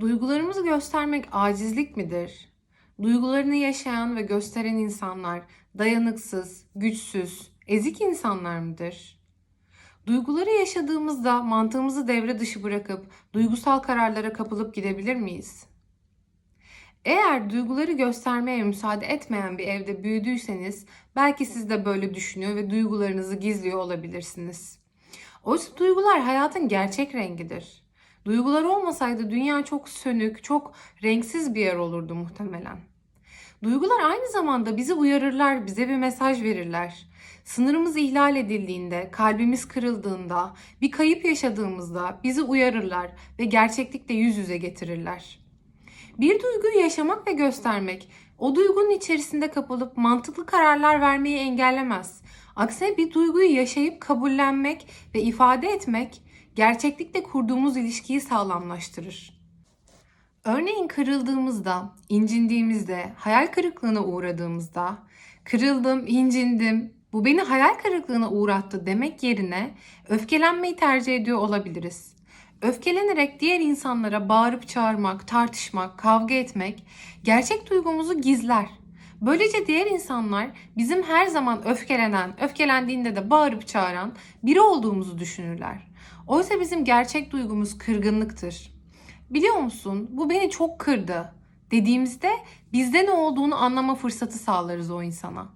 Duygularımızı göstermek acizlik midir? Duygularını yaşayan ve gösteren insanlar dayanıksız, güçsüz, ezik insanlar mıdır? Duyguları yaşadığımızda mantığımızı devre dışı bırakıp duygusal kararlara kapılıp gidebilir miyiz? Eğer duyguları göstermeye müsaade etmeyen bir evde büyüdüyseniz belki siz de böyle düşünüyor ve duygularınızı gizliyor olabilirsiniz. Oysa duygular hayatın gerçek rengidir. Duygular olmasaydı dünya çok sönük, çok renksiz bir yer olurdu muhtemelen. Duygular aynı zamanda bizi uyarırlar, bize bir mesaj verirler. Sınırımız ihlal edildiğinde, kalbimiz kırıldığında, bir kayıp yaşadığımızda bizi uyarırlar ve gerçeklikle yüz yüze getirirler. Bir duyguyu yaşamak ve göstermek, o duygunun içerisinde kapılıp mantıklı kararlar vermeyi engellemez. Aksine bir duyguyu yaşayıp kabullenmek ve ifade etmek, gerçeklikle kurduğumuz ilişkiyi sağlamlaştırır. Örneğin kırıldığımızda, incindiğimizde, hayal kırıklığına uğradığımızda, kırıldım, incindim, bu beni hayal kırıklığına uğrattı demek yerine öfkelenmeyi tercih ediyor olabiliriz. Öfkelenerek diğer insanlara bağırıp çağırmak, tartışmak, kavga etmek gerçek duygumuzu gizler. Böylece diğer insanlar bizim her zaman öfkelenen, öfkelendiğinde de bağırıp çağıran biri olduğumuzu düşünürler. Oysa bizim gerçek duygumuz kırgınlıktır. Biliyor musun bu beni çok kırdı dediğimizde bizde ne olduğunu anlama fırsatı sağlarız o insana.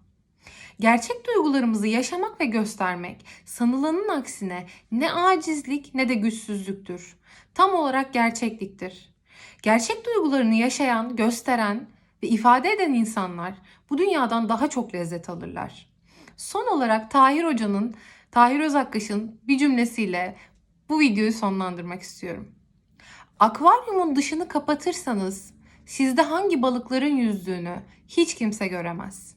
Gerçek duygularımızı yaşamak ve göstermek sanılanın aksine ne acizlik ne de güçsüzlüktür. Tam olarak gerçekliktir. Gerçek duygularını yaşayan, gösteren ve ifade eden insanlar bu dünyadan daha çok lezzet alırlar. Son olarak Tahir Hoca'nın, Tahir Özakkaş'ın bir cümlesiyle bu videoyu sonlandırmak istiyorum. Akvaryumun dışını kapatırsanız sizde hangi balıkların yüzdüğünü hiç kimse göremez.